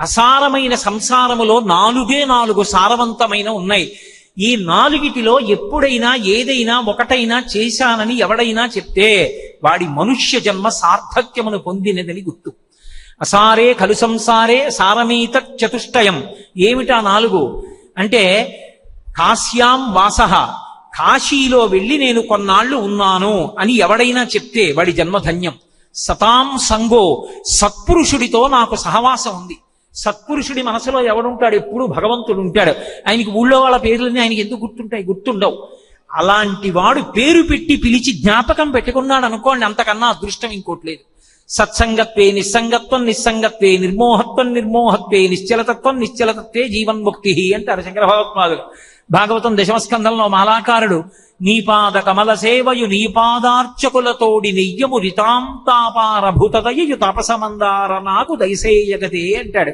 అసారమైన సంసారములో నాలుగే నాలుగు సారవంతమైన ఉన్నాయి. ఈ నాలుగిటిలో ఎప్పుడైనా ఏదైనా ఒకటైనా చేశానని ఎవడైనా చెప్తే వాడి మనుష్య జన్మ సార్థక్యమును పొందినదని గుర్తు. అసారే కలు సంసారే సారమీత చతుష్టయం. ఏమిటా నాలుగు? అంటే కాశ్యాం వాస. కాశీలో వెళ్ళి నేను కొన్నాళ్ళు ఉన్నాను అని ఎవడైనా చెప్తే వాడి జన్మధన్యం. సతాం సంగో సత్పురుషుడితో నాకు సహవాసం ఉంది. సత్పురుషుడి మనసులో ఎవడుంటాడు? ఎప్పుడు భగవంతుడు ఉంటాడు ఆయనకి ఊళ్ళో వాళ్ళ పేర్లన్నీ ఆయనకి ఎందుకు గుర్తుంటాయి? గుర్తుండవు. అలాంటి వాడు పేరు పెట్టి పిలిచి జ్ఞాపకం పెట్టుకున్నాడు అనుకోండి అంతకన్నా అదృష్టం ఇంకోటి లేదు. సత్సంగత్వే నిస్సంగత్వం నిస్సంగత్వే నిర్మోహత్వం నిర్మోహత్వే నిశ్చలతత్వం నిశ్చలతత్వే జీవన్ముక్తి అంటారు శంకర భగవత్పాదులు భాగవతం దశమస్కంధంలో మాలాకారుడు నీపాద కమల సేవయు నీపాదార్చకులతోడి నెయ్యము రితాంతాపారభూతదయు తపసమందార నాకు దయసేయగతే అంటాడు.